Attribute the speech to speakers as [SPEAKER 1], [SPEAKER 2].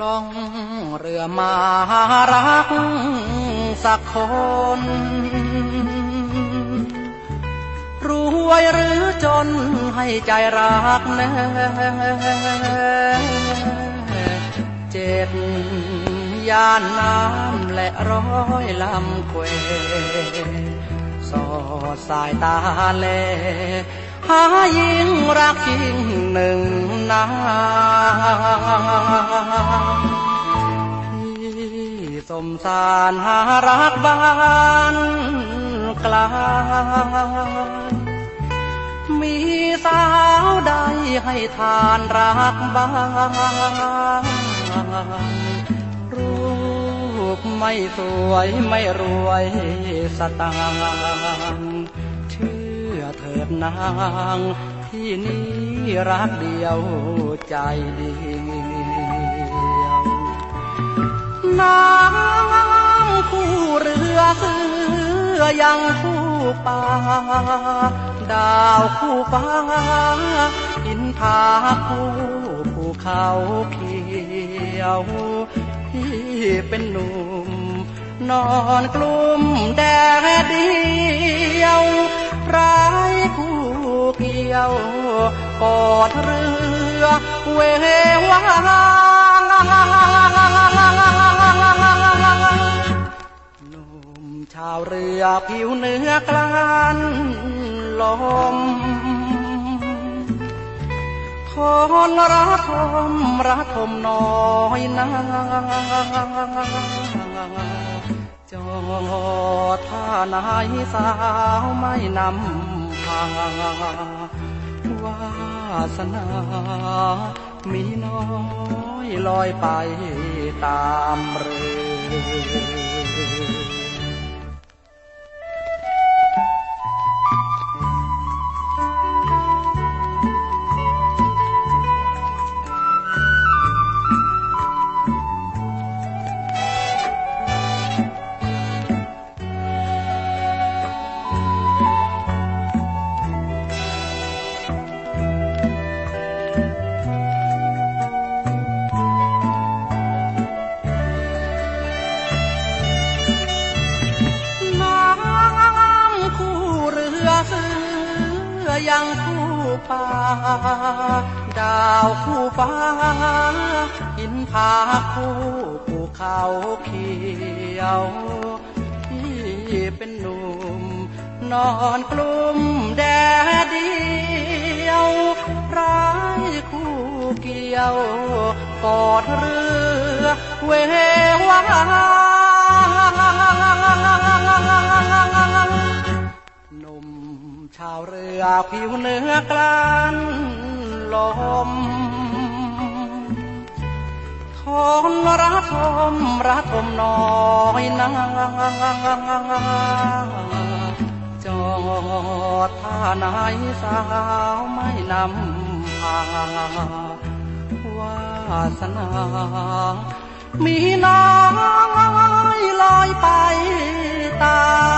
[SPEAKER 1] ลองเรือมารักสักคน รวยหรือจนให้ใจรักแน่เจ็บย่านน้ำและร้อยลำเควสอดสายตาแลหายิ รักยิ่งหนึ่งนาที่สมสารหารักบ้านกลายมีสาวใดให้ทานรักบ้างรูปไม่สวยไม่รวยสตางค์เชื่อเถิดนาง ที่นี้รักเดียวใจเดียวน้ำคู่เรือเสือยังคู่ป่าดาวคู่ฟ้าอินทาคู่ภูเขาเขียวพี่เป็นหนุ่มนอนกลุ่มแดด เกี่ยวกอดเรือเววาหนุ่มชาวเรือผิวเนื้อกลานลมทนระทมระทมน้อยนาจอท่านายสาวไม่นำพา วาสนา มีน้อยลอยไปตามเรือ ยังคู่ป่า ดาวคู่ฟ้า หินผาคู่ภูเขาเขียวที่เป็นหนุ่ม นอนกลุ่มแดดเดียวร้ายคู่เกี่ยว กอดเรือเววาาวเรือผิวเนื้อกลานลมทนระทมระทมน้อยนาจอดท่านายสาวไม่นำพาวาสนา มีน้อยลอยไปตามเรือ